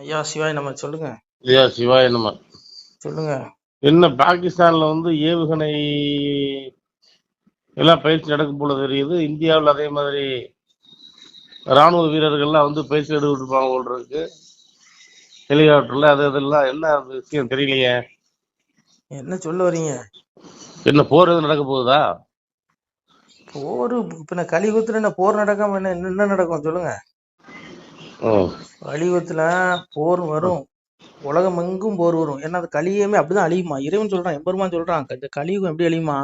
ஐயா சிவாய் நம்ம சொல்லுங்க. ஐயா சிவாய நம்ம சொல்லுங்க. என்ன பாகிஸ்தான்ல வந்து ஏவுகணை எல்லாம் பயிற்சி நடக்கும் போல தெரியுது. இந்தியாவில் அதே மாதிரி ராணுவ வீரர்கள்லாம் வந்து பயிற்சி எடுத்துருப்பாங்க போல இருக்கு ஹெலிகாப்டர்ல அது இதெல்லாம் என்ன விஷயம் தெரியலையே. என்ன சொல்ல வர்றீங்க என்ன போர் எதுவும் நடக்க போகுதா? போர் பின்ன கலியுகத்துல என்ன போர் நடக்காம என்ன என்ன நடக்கும்? சொல்லுங்க. கலியுகத்துல போர் வரும். உலகம் எங்கும் போர் வரும். ஏன்னா அது கலியுகமே அப்படிதான் அழியுமா? இறைவன் சொல்றான் எம்பெருமான் சொல்றான் இந்த கலியுகம் எப்படி அழியுமா.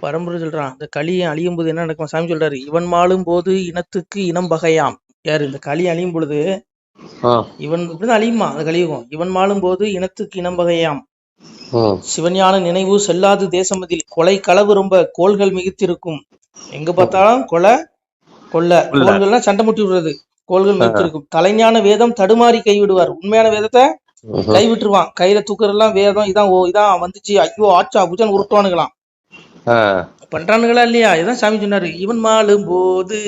பரம்பரை சொல்றான் இந்த கலியை அழியும் போது என்ன நடக்கும்? சாமி சொல்றாரு இவன் மாளும் போது இனத்துக்கு இனம் பகையாம். யாரு? இந்த களி அழியும் பொழுது. இவன் இப்படிதான் அழியுமா அந்த கலியுகம்? இவன் மாளும் போது இனத்துக்கு இனம் பகையாம். சிவஞான நினைவு செல்லாது தேசமதில். கொலை களவு ரொம்ப கோள்கள் மிகுத்திருக்கும். எங்க பார்த்தாலும் கொலை கொள்ள. கொள்ளை. கோள்கள்லாம் சண்டை முட்டி விடுறது. கோள்கள் மிகுத்திருக்கும் கலைஞான வேதம் தடுமாறி கைவிடுவார். உண்மையான வேதத்தை. கைவிட்டுருவான். கையில தூக்குறதெல்லாம் வேதம் இதான் ஓ இதான் வந்துச்சு. ஐயோ ஆச்சா புஜன் உருட்டுவானுங்களாம். பண்றானுங்களா இல்லையா? இதான் சாமி சொன்னாரு. இவன் மாளும் போது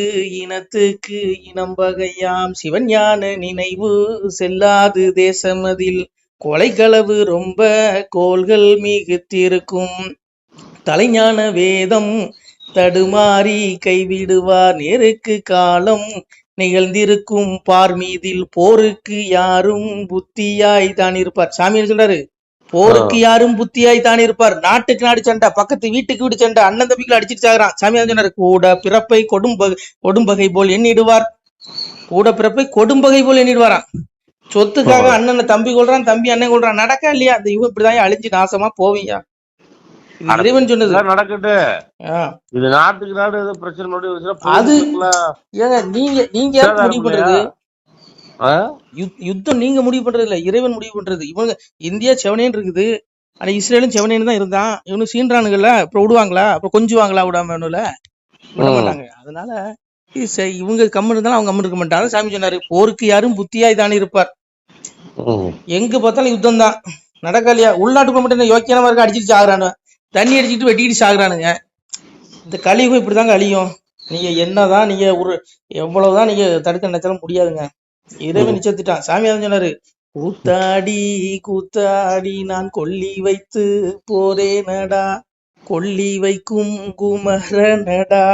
இனத்துக்கு இனம் வகையாம். சிவன் ஞான நினைவு செல்லாது தேசமதில் கொலைகளவு ரொம்ப கோள்கள் மிகுத்திருக்கும். தலைஞான வேதம் தடுமாறி கைவிடுவார். நேருக்கு காலம் நிகழ்ந்திருக்கும் பார் மீதில் போருக்கு யாரும் புத்தியாய் தான் இருப்பார். சாமி சொல்றாரு? போருக்கு யாரும் புத்தியாய் தான் இருப்பார். நாட்டுக்கு நாடு சண்டை பக்கத்து வீட்டுக்கு வீடு சண்டை அண்ணன் தம்பிகளை அடிச்சிட்டு சாகுறான். சொன்னாரு கூட பிறப்பை கொடும்பகை கொடும்பகை போல் எண்ணிடுவார். கூட பிறப்பை கொடும்பகை போல் எண்ணிடுவாராம். சொத்துக்காக அண்ணனை தம்பி கொள்றான் தம்பி அண்ணன் கொள்றான். நடக்க இல்லையா? அந்த இவன் இப்படிதான் அழிஞ்சு நாசமா இது இறைவன் சொன்னது. நடக்கட்டு. இது நாட்டுக்கு நாடு ஏதோ பிரச்சனை மறுபடியும் அது- ஏங்க நீங்க நீங்க யாருக்கு முடிவு பண்றது? யுத்தம் நீங்க முடிவு பண்றது இல்ல இறைவன் முடிவு பண்றது. இவங்க இந்தியா செவனேன்னு இருக்குது. ஆனா இஸ்ரேலும் செவனேன்னு தான் இருந்தான். இவனு சீன்றானுங்கல்ல அப்புறம் விடுவாங்களா? அப்புறம் கொஞ்சுவாங்களா விடாம இவனுல? விட. மாட்டாங்க. அதனால இவங்க கம்மன் இருந்தாலும் அவங்க கம்மன் இருக்க மாட்டாங்க. சாமி சொன்னாரு போருக்கு யாரும் புத்தியாய் தானே இருப்பார். எங்க பார்த்தாலும் யுத்தம் தான் நடக்கலையா உள்நாட்டுக்குள்ள மட்டும் என்ன யோக்கியமா இருக்க அடிச்சிட்டு சாகுறானு தண்ணி அடிச்சிட்டு வெட்டிட்டு சாகுறானுங்க. இந்த கலியுகம் இப்படிதாங்க அழியும். நீங்க என்னதான் நீங்க ஒரு எவ்வளவுதான் நீங்க தடுக்க நினைச்சாலும் முடியாதுங்க. இறைவன் நிச்சயத்துட்டான். சாமி அதான் சொன்னாரு கூத்தாடி கூத்தாடி நான் கொல்லி வைத்து போரேனடா கொல்லி வைக்கும் குமரனடா.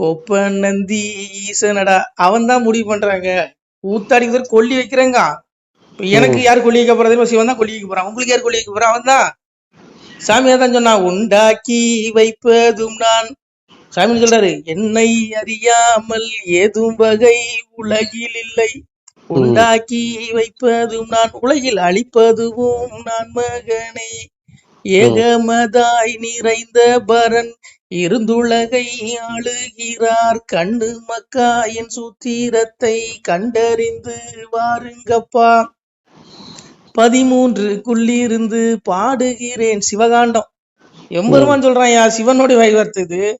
கொப்ப நந்தி ஈசனடா. அவன் தான் முடிவு பண்றாங்க. கூத்தாடி பேர் கொல்லி வைக்கிறேங்க. எனக்கு யார் கொல்லி வைக்க போறது சிவன் தான் கொல்லி வைக்க போறான். உங்களுக்கு யார் கொல்லி வைக்க போறான் அவன் தான். சாமியார் தான் சொன்னா உண்டாக்கி வைப்பதும் நான். சாமி சொல்றாரு என்னை அறியாமல் ஏதும் வகை உலகில் இல்லை. உண்டாக்கி வைப்பதும் நான் உலகில் அழிப்பதுவும் நான் மகனே. ஏகமதாய் நிறைந்த பரன் இருந்துலகை ஆளுகிறார். கண்ணு மக்கா என் சூத்திரத்தை கண்டறிந்து வாருங்கப்பா. பதிமூன்றுக்குள்ளிருந்து பாடுகிறேன் சிவகாண்டம். எம்பெருமான் சொல்றான் யா சிவனுடைய வைவர்த்து இது.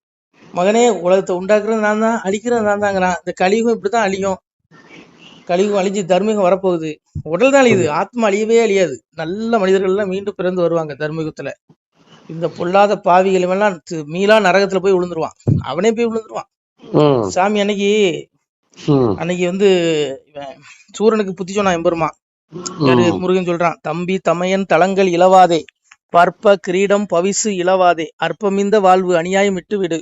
மகனே உலகத்தை உண்டாக்குறது நான் தான் அழிக்கிறது நான் தாங்கிறான் இந்த கலியுகம் இப்படிதான் அழியும். கலியுகம் அழிஞ்சு தர்மீகம் வரப்போகுது. உடல் தான் அழியுது. ஆத்மா அழியவே அழியாது. நல்ல மனிதர்கள் எல்லாம் மீண்டும் பிறந்து வருவாங்க தர்மீகத்துல இந்த பொல்லாத பாவிகள் எல்லாம் தி- மீளா நரகத்துல போய் விழுந்துருவான். அவனே போய் விழுந்துருவான். சாமி அன்னைக்கு. அன்னைக்கு வந்து சூரனுக்கு புத்தி சொன்னான் எம்பெருமான். முருகன் சொல்றான் தம்பி தமையன் தளங்கள் இளவாதே பற்ப கிரீடம் பவிசு இளவாதே அற்பமிந்த வாழ்வு அநியாயம் விட்டு விடு.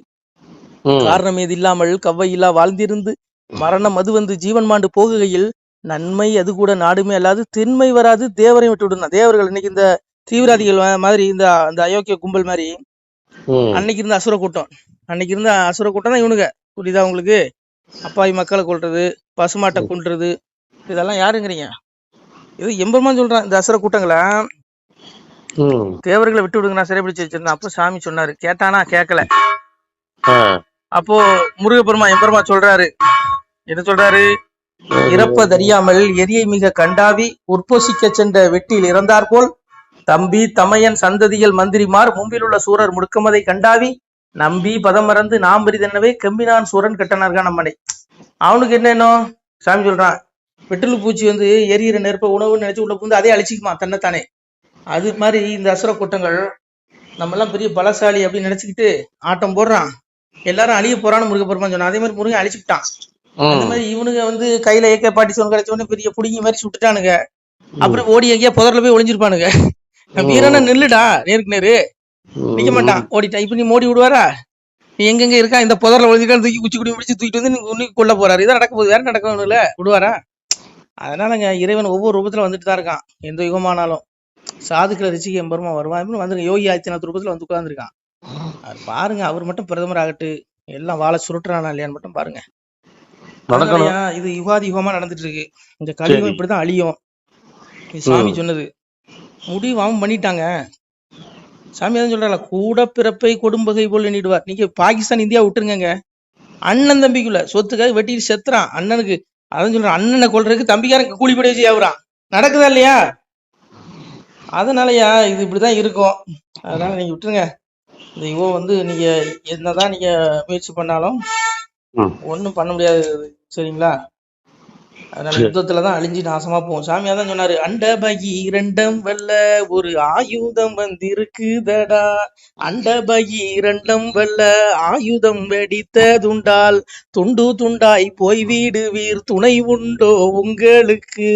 காரணம் ஏது இல்லாமல் கவ்வையில்லா வாழ்ந்திருந்து மரணம் அது வந்து ஜீவன் மாண்டு போகுகையில் நன்மை அது கூட நாடுமே அல்லாது திண்மை வராது தேவரை விட்டு விடுனா தேவர்கள் இன்னைக்கு இந்த தீவிரவாதிகள் மாதிரி இந்த அந்த அயோக்கிய கும்பல் மாதிரி. அன்னைக்கு இருந்த அசுர கூட்டம் அன்னைக்கு இருந்த அசுர கூட்டம் தான் இவனுங்க புரியுதா உங்களுக்கு? அப்பாவி மக்களை கொல்றது பசுமாட்டை கொல்றது இதெல்லாம் யாருங்கிறீங்க? இது எம்பெருமான் சொல்றான் இந்த அசுர கூட்டங்களை. தேவர்களை விட்டு விடுங்க நான் சிறைப்பிடிச்சு வச்சிருந்தேன். அப்போ சாமி சொன்னாரு. கேட்டானா கேட்கல. அப்போ முருகப்பெருமா எம்பெருமா சொல்றாரு. என்ன சொல்றாரு? இறப்பதறியாமல் எரியை மிக கண்டாவி உற்போசிக்க சென்ற வெட்டியில் இறந்தார் போல் தம்பி தமையன் சந்ததிகள் மந்திரிமார் மும்பில் உள்ள சூரர் முடுக்கமதை கண்டாவி நம்பி பதம் மறந்து நாம் பெரிதென்னவே கெம்பினான் சூரன் கட்டனார்கா நம்மனை. அவனுக்கு என்னன்னோ சாமி சொல்றான் வெட்டிலு பூச்சி வந்து எரியிற நெருப்ப உணவுன்னு நினைச்சு உள்ள புந்து அதே அழிச்சிக்குமா? தன்னைத்தானே. அது மாதிரி இந்த அசுர கூட்டங்கள் நம்ம எல்லாம் பெரிய பலசாலி அப்படின்னு நினைச்சுக்கிட்டு ஆட்டம் போடுறான். எல்லாரும் அழிய போறான்னு முருகப்பெருமான் சொன்னான். அதே மாதிரி முருகன் அழிச்சுட்டான் அந்த மாதிரி இவனுங்க வந்து கையில ஏக்க பாட்டி சோன் கிடைச்ச உடனே பெரிய புடிங்கி மாதிரி சுட்டுட்டானுங்க. அப்புறம் ஓடி எங்கேயா புதர்ல போய் ஒளிஞ்சிருப்பானுங்க. வீரனா நில்லுடா நேருக்கு நேரு. நிக்க மாட்டான். ஓடிட்டான். இப்ப நீ மோடி விடுவாரா? நீ எங்கெங்க இருக்கா? இந்த புதர்ல ஒளிஞ்சிருக்கான்னு தூக்கி குச்சி குடி முடிச்சு தூக்கிட்டு வந்து நீ கொல்ல போறாரு. இதான் நடக்க போகுது. வேற நடக்க இல்ல? விடுவாரா? அதனாலங்க இறைவன் ஒவ்வொரு ரூபத்துல வந்துட்டு தான் இருக்கான். எந்த யுகமானாலும். சாதுக்களை ரிச்சிக்கு எம்பருமா வருவான் வந்துருங்க. யோகி ஆதித்யநாத் ரூபத்துல வந்து உட்கார்ந்துருக்கான். அவர் பாருங்க அவர் மட்டும் பிரதமர் ஆகட்டு எல்லாம் வாழை சுருட்டுறானா இல்லையான்னு மட்டும் பாருங்க. இது யுகாதி யுகமா நடந்துட்டு இருக்கு இந்த கலியுகம். இப்படிதான் அழியும். சாமி சொன்னது. முடிவு அவன் பண்ணிட்டாங்க. சாமி அதான் சொல்றாங்க கூட பிறப்பை கொடும்பகை போல் எண்ணிடுவார். நீங்க பாகிஸ்தான் இந்தியா விட்டுருங்க அண்ணன் தம்பிக்குள்ள சொத்துக்காக வெட்டிட்டு செத்துறான். அண்ணனுக்கு அதான் சொல்றேன் அண்ணனை கொல்றதுக்கு தம்பிக்காரன் கூலிப்படை வச்சு ஆகுறான் நடக்குதா இல்லையா? அதனாலயா இது இப்படிதான் இருக்கும். அதனால நீங்க விட்டுருங்க. இந்த யுகம் வந்து நீங்க என்னதான் நீங்க முயற்சி பண்ணாலும் ம். ஒண்ணும் பண்ண முடியாது சரிங்களா? அதனால. யுத்தத்துல தான் அழிஞ்சு நாசமா போகும். சாமி அதான் சொன்னாரு அண்டபகி இரண்டம் வல்ல ஒரு ஆயுதம் வந்திருக்குதடா. அண்டபகி இரண்டம் வல்ல ஆயுதம் வெடித்ததுண்டால் துண்டு துண்டாய் போய் வீடுவீர் துணை உண்டோ உங்களுக்கு.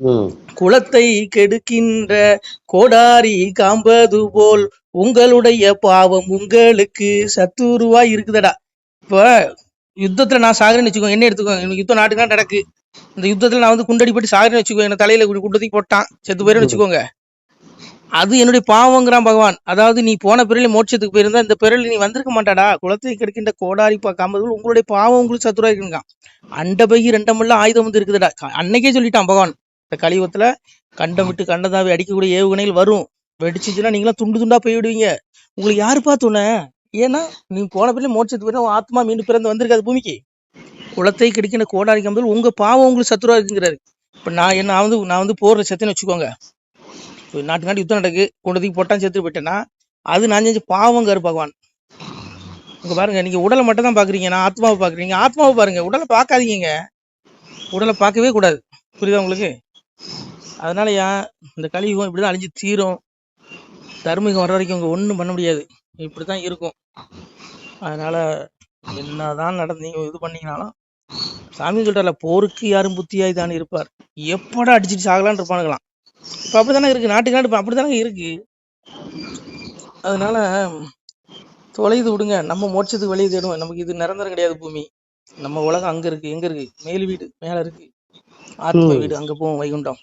ம். குலத்தை கெடுக்கின்ற கோடாரி காம்பது போல் உங்களுடைய பாவம் உங்களுக்கு சத்துருவா இருக்குதடா. இப்ப யுத்தத்துல நான் சாகுறேன்னு வச்சுக்கோங்க என்ன எடுத்துக்கோங்க யுத்தம் நாட்டுக்கான நடக்கு. இந்த யுத்தத்துல நான் வந்து குண்டடிப்பட்டு சாகுறேன்னு வச்சுக்கோங்க என்ன தலையில குண்டத்துக்கு போட்டான். செத்து போயிருந்து வச்சுக்கோங்க. அது என்னுடைய பாவங்கிறான் பகவான். அதாவது நீ போன பிறகு மோட்சத்துக்கு போயிருந்தா இந்த பிறகு நீ வந்திருக்க மாட்டாடா. குலத்தை கிடைக்கின்ற கோடாரி பா உங்களுடைய பாவம் உங்களுக்கு சத்துருவா இருக்குங்க அண்டபகி ரெண்டமெல்லாம் ஆயுதம் வந்து இருக்குதுடா. அன்னைக்கே சொல்லிட்டான் பகவான். இந்த கலியுகத்துல கண்டம் விட்டு கண்டதாவை அடிக்கக்கூடிய ஏவுகணைகள் வரும். வெடிச்சுச்சுன்னா நீங்களாம் துண்டு துண்டா போய்விடுவீங்க உங்களுக்கு யாருப்பா துணை ஏன்னா நீ போன பிறகு மோட்சத்துக்கு போயிருந்தா ஆத்மா மீண்டும் பிறந்து வந்திருக்காது பூமிக்கு. குளத்தை கிடைக்கின்ற கோடாரி கம்பல் உங்கள் பாவம் உங்களுக்கு சத்துருவா இருக்குங்கிறாரு. இப்போ நான் என்ன வந்து நான் வந்து போடுற செத்துன்னு வச்சுக்கோங்க. நாட்டு நாட்டு யுத்தம் நடக்கு கொண்டு போட்டான் செத்து போயிட்டேன்னா அது நான் செஞ்ச பாவங்காரு பகவான். இங்கே பாருங்க நீங்கள் உடலை மட்டும் தான் பார்க்குறீங்க நான் ஆத்மாவை பார்க்குறீங்க ஆத்மாவை பாருங்கள் உடலை பார்க்காதீங்க உடலை பார்க்கவே கூடாது. புரியுதா உங்களுக்கு? அதனாலயா இந்த கலியுகம் இப்படிதான் அழிஞ்சு தீரும். தர்மிகம் வர வரைக்கும் இங்கே ஒன்றும் பண்ண முடியாது. இப்படி தான் இருக்கும். அதனால் என்னதான் நடந்து நீங்கள் இது பண்ணீங்கனாலும் சாமி சொல்றால போருக்கு யாரும் புத்தியாய் தான் இருப்பார். எப்படா அடிச்சிட்டு சாகலான்னு இருப்பானுங்களாம். இப்ப அப்படித்தானே இருக்கு நாட்டுக்கு நாடு இப்ப அப்படித்தானே இருக்கு. அதனால தொலைது விடுங்க நம்ம மோட்சத்துக்கு வெளியே தேடுவோம். நமக்கு இது நிரந்தரம் கிடையாது பூமி. நம்ம உலகம் அங்க இருக்கு எங்க இருக்கு? மேல் வீடு மேல இருக்கு. ஆத்ம. வீடு அங்க போவோம் வைகுண்டம்.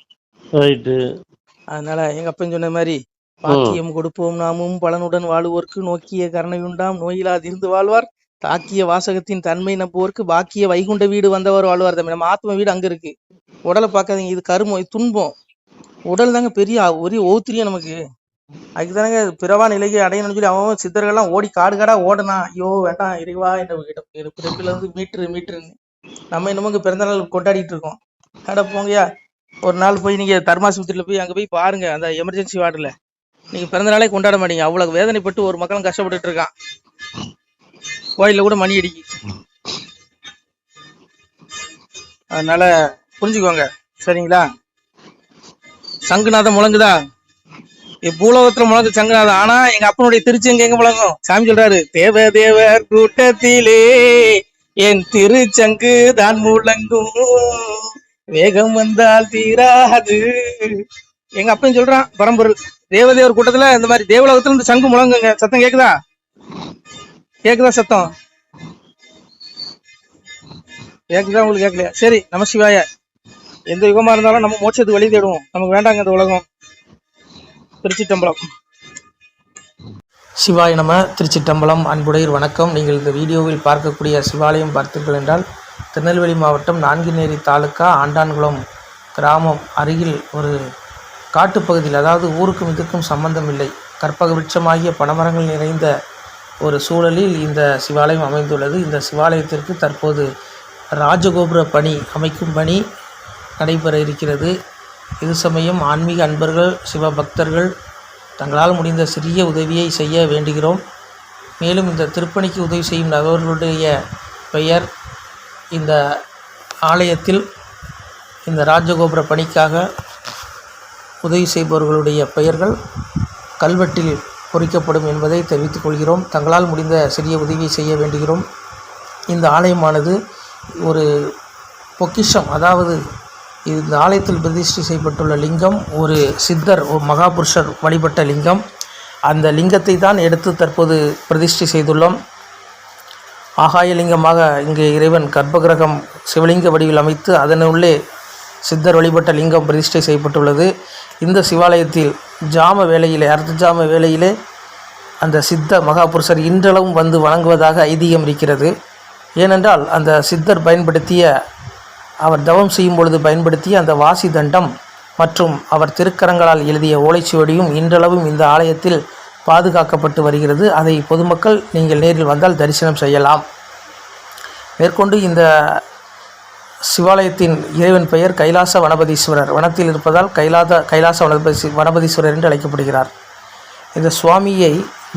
அதனால எங்க அப்பன் சொன்ன மாதிரி பாக்கியம் கொடுப்போம் நாமும் பலனுடன் வாழுவோர்க்கு நோக்கிய கருணையுண்டாம். நோயிலாதிருந்து வாழ்வார். தாக்கிய வாசகத்தின் தன்மை நம்புவோருக்கு பாக்கிய வைகுண்ட வீடு வந்தவர் வாழ்வார் தம்பி நம்ம ஆத்ம வீடு அங்க இருக்கு. உடலை பார்க்காதீங்க இது கருமம் இது துன்பம். உடல் தாங்க பெரிய ஒரே ஓத்திரியம் நமக்கு. அதுக்கு தானங்க பிறவா நிலைக்கு அடையணும்னு சொல்லி அவன் சித்தர்கள்லாம் ஓடி காடு காடா ஓடனா ஐயோ வேண்டாம் இறைவா என்ன பிறப்பில இருந்து மீட்ரு மீட்ருன்னு நம்ம என்னமோ இங்க பிறந்த நாள் கொண்டாடிட்டு இருக்கோம். அட போங்கயா ஒரு நாள் போய் நீங்க தர்மாசுபத்திரியில போய் அங்க போய் பாருங்க அந்த எமர்ஜென்சி வார்டுல நீங்க பிறந்த நாளே கொண்டாட மாட்டீங்க. அவ்வளவு வேதனைப்பட்டு ஒரு மக்களும் கஷ்டப்பட்டுட்டு இருக்கான். கோயில்ல கூட மணி அடிக்கு அதனால புரிஞ்சுக்கோங்க. சரிங்களா? சங்குநாதம் முழங்குதா? இ- பூலோகத்துல முழங்கு சங்குநாதம் ஆனா எங்க அப்பனுடைய திருச்சி எங்க எங்க முழங்கும்? சாமி சொல்றாரு தேவ தேவர் கூட்டத்திலே என் திருச்சங்கு தான் முழங்கும். வேகம் வந்தால் தீராது. எங்க அப்பன் சொல்றான் பரம்பொருள். தேவதேவர் கூட்டத்துல இந்த மாதிரி தேவலோகத்துல இந்த சங்கு முழங்குங்க. சத்தம் கேக்குதா? கேக்குதா சத்தம்? கேக்குதா உங்களுக்கு கேட்கலையா சரி நம சிவாய. எந்த யுகமா இருந்தாலும் நம்ம மோட்சத்துக்கு வழி தேடுவோம். நமக்கு வேண்டாங்க இந்த உலகம். திருச்சிட்டம்பலம். சிவாய நம திருச்சிட்டம்பலம். அன்புடையர் வணக்கம். நீங்கள் இந்த வீடியோவில் பார்க்கக்கூடிய சிவாலயம் பார்த்தீர்கள் என்றால் திருநெல்வேலி மாவட்டம் நான்குநேரி தாலுக்கா ஆண்டான்குளம் கிராமம் அருகில் ஒரு காட்டுப்பகுதியில் அதாவது ஊருக்கும் இதுக்கும் சம்பந்தம் இல்லை. கற்பக விருட்சமாகிய பனமரங்கள் நிறைந்த ஒரு சூழலில் இந்த சிவாலயம் அமைந்துள்ளது. இந்த சிவாலயத்திற்கு தற்போது ராஜகோபுர பணி அமைக்கும் பணி நடைபெற இருக்கிறது. இது சமயம் ஆன்மீக அன்பர்கள் சிவபக்தர்கள் தங்களால் முடிந்த சிறிய உதவியை செய்ய வேண்டுகிறோம். மேலும் இந்த திருப்பணிக்கு உதவி செய்யும் நபர்களுடைய பெயர் இந்த ஆலயத்தில் இந்த ராஜகோபுர பணிக்காக உதவி செய்பவர்களுடைய பெயர்கள் கல்வெட்டில் பொறிக்கப்படும் என்பதை தெரிவித்துக் கொள்கிறோம். தங்களால் முடிந்த சிறிய உதவியை செய்ய வேண்டுகிறோம். இந்த ஆலயமானது ஒரு பொக்கிஷம். அதாவது இந்த ஆலயத்தில் பிரதிஷ்டை செய்யப்பட்டுள்ள லிங்கம் ஒரு சித்தர் ஒரு மகாபுருஷர் வழிபட்ட லிங்கம். அந்த லிங்கத்தை தான் எடுத்து தற்போது பிரதிஷ்டை செய்துள்ளோம். ஆகாயலிங்கமாக இங்கே இறைவன் கர்ப்பகிரகம் சிவலிங்க வடிவில் அமைத்து அதனுள்ளே சித்தர் வழிபட்ட லிங்கம் பிரதிஷ்டை செய்யப்பட்டுள்ளது. இந்த சிவாலயத்தில் ஜாம வேளையிலே அர்த்த ஜாம வேளையிலே அந்த சித்த மகாபுருஷர் இன்றளவும் வந்து வணங்குவதாக ஐதீகம் இருக்கிறது. ஏனென்றால் அந்த சித்தர் பயன்படுத்திய அவர் தவம் செய்யும் பொழுது பயன்படுத்திய அந்த வாசி தண்டம் மற்றும் அவர் திருக்கரங்களால் எழுதிய ஓலைச்சுவடியும் இன்றளவும் இந்த ஆலயத்தில் பாதுகாக்கப்பட்டு வருகிறது. அதை பொதுமக்கள் நீங்கள் நேரில் வந்தால் தரிசனம் செய்யலாம். மேற்கொண்டு இந்த சிவாலயத்தின் இறைவன் பெயர் கைலாச வனபதீஸ்வரர். வனத்தில் இருப்பதால் கைலாத கைலாச வனபதி வனபதீஸ்வரர் என்று அழைக்கப்படுகிறார். இந்த சுவாமியை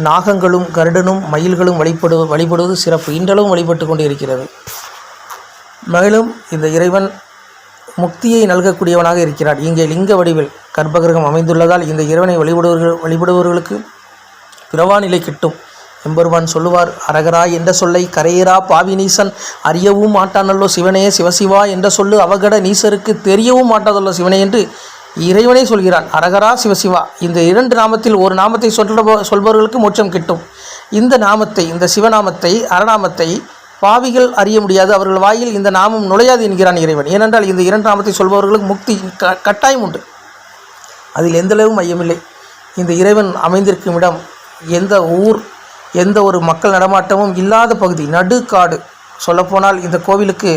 நாகங்களும் கருடனும் மயில்களும் வழிபடு வழிபடுவது சிறப்பு. இன்றளவும் வழிபட்டு கொண்டு இருக்கிறது மேலும் இந்த இறைவன் முக்தியை நல்கக்கூடியவனாக இருக்கிறார். இங்கே லிங்க வடிவில் கர்ப்பகிரகம் அமைந்துள்ளதால் இந்த இறைவனை வழிபடுவர்கள் வழிபடுபவர்களுக்கு பிறவா நிலை கிட்டும். எம்பெருமான் சொல்லுவார் அரகரா என்ற சொல்லை கரையரா பாவி நீசன் அறியவும் மாட்டானல்லோ சிவனே சிவசிவா என்ற சொல்லு அவகட நீசருக்கு தெரியவும் மாட்டாதல்லோ சிவனே என்று இறைவனே சொல்கிறான். அரகரா சிவசிவா இந்த இரண்டு நாமத்தில் ஒரு நாமத்தை சொல்ல சொல்பவர்களுக்கு மோட்சம் கிட்டும். இந்த நாமத்தை இந்த சிவநாமத்தை அரநாமத்தை பாவிகள் அறிய முடியாது. அவர்கள் வாயில் இந்த நாமம் நுழையாது என்கிறான் இறைவன். ஏனென்றால் இந்த இரண்டு நாமத்தை சொல்பவர்களுக்கு முக்தி க கட்டாயம் உண்டு. அதில் எந்தளவும் ஐயமில்லை இந்த இறைவன் அமைந்திருக்கும் இடம் எந்த ஊர் எந்த ஒரு மக்கள் நடமாட்டமும் இல்லாத பகுதி நடுக்காடு. சொல்லப்போனால் இந்த கோவிலுக்கு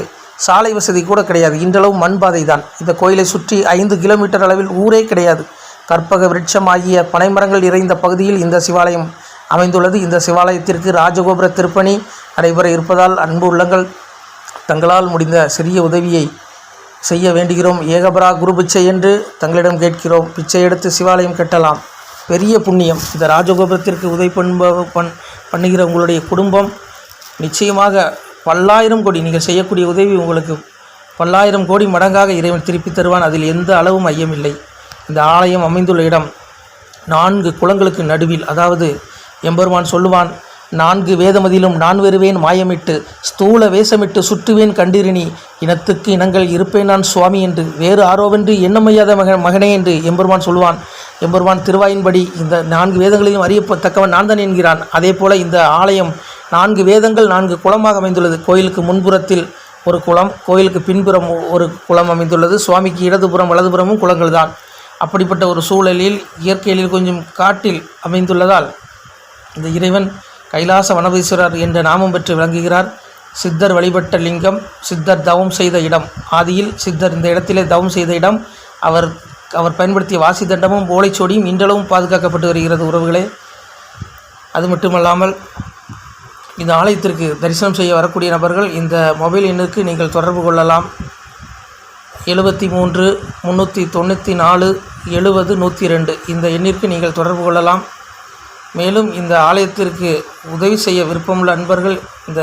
சாலை வசதி கூட கிடையாது. இன்றளவும் மண் பாதை தான் இந்த கோயிலை சுற்றி ஐந்து கிலோமீட்டர் அளவில் ஊரே கிடையாது. கற்பக விருட்சம் ஆகிய பனைமரங்கள் நிறைந்த பகுதியில் இந்த சிவாலயம் அமைந்துள்ளது. இந்த சிவாலயத்திற்கு ராஜகோபுர திருப்பணி நடைபெற இருப்பதால் அன்பு உள்ளங்கள் தங்களால் முடிந்த சிறிய உதவியை செய்ய வேண்டுகிறோம். ஏகபரா குரு பிச்சை என்று தங்களிடம் கேட்கிறோம். பிச்சை எடுத்து சிவாலயம் கட்டலாம். பெரிய புண்ணியம். இந்த ராஜகோபுரத்திற்கு உதவி பண்ப பண் பண்ணுகிற உங்களுடைய குடும்பம் நிச்சயமாக பல்லாயிரம் கோடி நீங்கள் செய்யக்கூடிய உதவி உங்களுக்கு பல்லாயிரம் கோடி மடங்காக இறைவன் திருப்பி தருவான். அதில் எந்த அளவும் ஐயமில்லை இந்த ஆலயம் அமைந்துள்ள இடம் நான்கு குளங்களுக்கு நடுவில் அதாவது எம்பெருமான் சொல்லுவான் நான்கு வேதமதிலும் நான் வருவேன் மாயமிட்டு ஸ்தூல வேஷமிட்டு சுற்றுவேன் கண்டிரினி இனத்துக்கு இனங்கள் இருப்பேன் நான் சுவாமி என்று வேறு ஆரோவென்று எண்ணமையாத மக மகனே என்று எம்பெருமான் சொல்லுவான் எம்பெருமான் திருவாயின்படி இந்த நான்கு வேதங்களிலும் அறியத்தக்கவன் நான் தான் என்கிறான். அதே போல இந்த ஆலயம் நான்கு வேதங்கள் நான்கு குளமாக அமைந்துள்ளது. கோயிலுக்கு முன்புறத்தில் ஒரு குளம் கோயிலுக்கு பின்புறம் ஒரு குளம் அமைந்துள்ளது. சுவாமிக்கு இடதுபுறம் வலதுபுறமும் குளங்கள் தான். அப்படிப்பட்ட ஒரு சூழலில் இயற்கையில் கொஞ்சம் காட்டில் அமைந்துள்ளதால் இந்த இறைவன் கைலாச வனபீஸ்வரர் என்ற நாமம் பெற்று விளங்குகிறார். சித்தர் வழிபட்ட லிங்கம் சித்தர் தவம் செய்த இடம். ஆதியில் சித்தர் இந்த இடத்திலே தவம் செய்த இடம். அவர் அவர் பயன்படுத்திய வாசி தண்டமும் ஓலைச்சோடியும் இன்றளவும் பாதுகாக்கப்பட்டு வருகிறது உறவுகளே. அது மட்டுமல்லாமல் இந்த ஆலயத்திற்கு தரிசனம் செய்ய வரக்கூடிய நபர்கள் இந்த மொபைல் எண்ணுக்கு நீங்கள் தொடர்பு கொள்ளலாம். எழுபத்தி மூன்று முந்நூற்றி தொண்ணூற்றி நாலு எழுபது நூற்றி ரெண்டு இந்த எண்ணிற்கு நீங்கள் தொடர்பு கொள்ளலாம். மேலும் இந்த ஆலயத்திற்கு உதவி செய்ய விருப்பமுள்ள அன்பர்கள் இந்த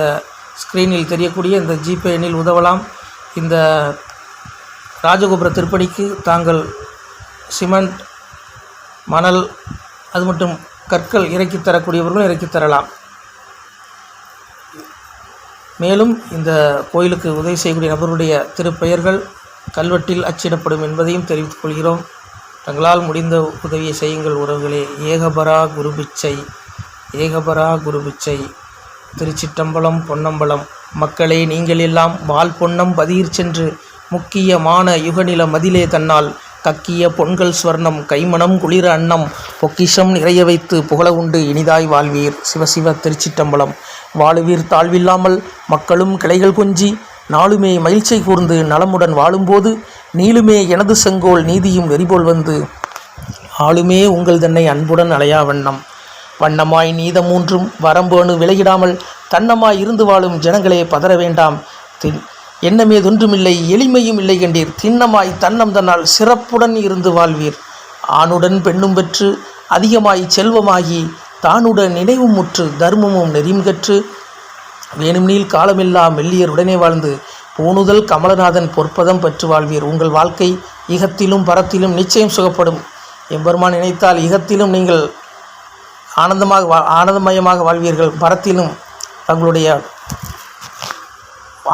ஸ்க்ரீனில் தெரியக்கூடிய இந்த ஜிபே எண்ணில் உதவலாம். இந்த ராஜகோபுர திருப்பணிக்கு தாங்கள் சிமெண்ட் மணல் அது மட்டும் கற்கள் இறக்கி தரக்கூடியவர்களும் இறக்கி தரலாம். மேலும் இந்த கோயிலுக்கு உதவி செய்யக்கூடிய நபருடைய திருப்பெயர்கள் கல்வெட்டில் அச்சிடப்படும் என்பதையும் தெரிவித்துக் கொள்கிறோம். தங்களால் முடிந்த உதவியை செய்யுங்கள் உறவுகளே. ஏகபரா குருபிச்சை ஏகபரா குருபிச்சை. திருச்சிட்டம்பலம் பொன்னம்பலம். மக்களே நீங்கள் எல்லாம் வால் பொன்னம் பதியிற் சென்று முக்கியமான யுகநில மதிலே தன்னால் கக்கிய பொன்கள் ஸ்வர்ணம் கைமணம் குளிர அன்னம் பொக்கிஷம் நிறைய வைத்து புகழ உண்டு இனிதாய் வாழ்வீர். சிவசிவ திருச்சிட்டம்பலம். வாழுவீர் தாழ்வில்லாமல் மக்களும் கிளைகள் கொஞ்சி நாளுமே மகிழ்ச்சி கூர்ந்து நலமுடன் வாழும்போது நீளுமே எனது செங்கோல் நீதியும் வெறிபோல் வந்து. ஆளுமே உங்கள் தன்னை அன்புடன் அலையா வண்ணம். வண்ணமாய் நீதமூன்றும் வரம்பேணு விலகிடாமல் தன்னமாய் இருந்து வாழும் ஜனங்களே பதற வேண்டாம். தின் எண்ணமேதொன்றுமில்லை எளிமையும் இல்லை கண்டீர். திண்ணமாய் தன்னம் தன்னால் சிறப்புடன் இருந்து வாழ்வீர். ஆணுடன் பெண்ணும் பெற்று அதிகமாய் செல்வமாகி தானுடன் நினைவும் முற்று தர்மமும் நெறியும் கற்று வேணும்னில் காலமில்லா மெல்லியர் உடனே வாழ்ந்து பூணுதல் கமலநாதன் பொற்பதம் பெற்று வாழ்வீர். உங்கள் வாழ்க்கை இகத்திலும் பரத்திலும் நிச்சயம் சுகப்படும். எம்பெருமான் நினைத்தால் இகத்திலும் நீங்கள் ஆனந்தமாக வா ஆனந்தமயமாக வாழ்வீர்கள். பரத்திலும் தங்களுடைய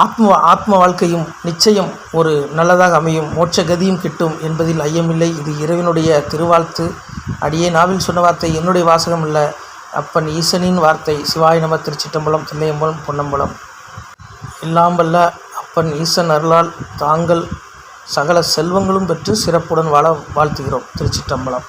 ஆத்ம ஆத்ம வாழ்க்கையும் நிச்சயம் ஒரு நல்லதாக அமையும். மோட்ச கதியும் கிட்டும் என்பதில் ஐயமில்லை. இது இறைவனுடைய திருவாழ்த்து. அடியே நாவில் சொன்ன வார்த்தை என்னுடைய வாசகம் அல்ல அப்பன் ஈசனின் வார்த்தை சிவாய நம திருச்சிட்டம்பலம் திண்ணையம்பலம் பொன்னம்பலம். எல்லாம் வல்ல அப்பன் ஈசன் அருளால் தாங்கள் சகல செல்வங்களும் பெற்று சிறப்புடன் வாழ வாழ்த்துகிறோம். திருச்சிட்டம்பலம்.